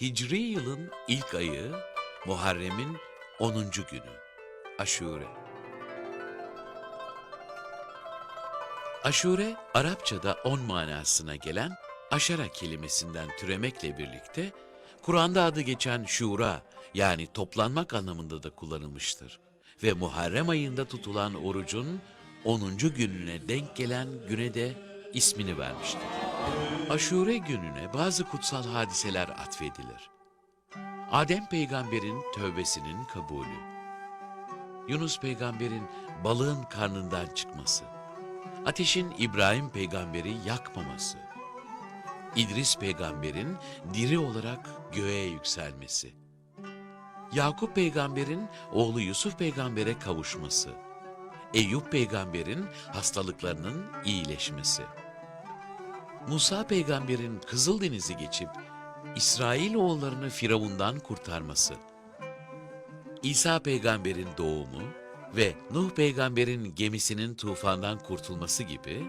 Hicri yılın ilk ayı Muharrem'in 10. günü. Aşure. Aşure, Arapçada 10 manasına gelen aşara kelimesinden türemekle birlikte Kur'an'da adı geçen şura yani toplanmak anlamında da kullanılmıştır. Ve Muharrem ayında tutulan orucun 10. gününe denk gelen güne de ismini vermiştir. Aşure gününe bazı kutsal hadiseler atfedilir. Adem peygamberin tövbesinin kabulü, Yunus peygamberin balığın karnından çıkması, ateşin İbrahim peygamberi yakmaması, İdris peygamberin diri olarak göğe yükselmesi, Yakup peygamberin oğlu Yusuf peygambere kavuşması, Eyüp peygamberin hastalıklarının iyileşmesi, Musa peygamberin Kızıldeniz'i geçip İsrail oğullarını Firavundan kurtarması, İsa peygamberin doğumu ve Nuh peygamberin gemisinin tufandan kurtulması gibi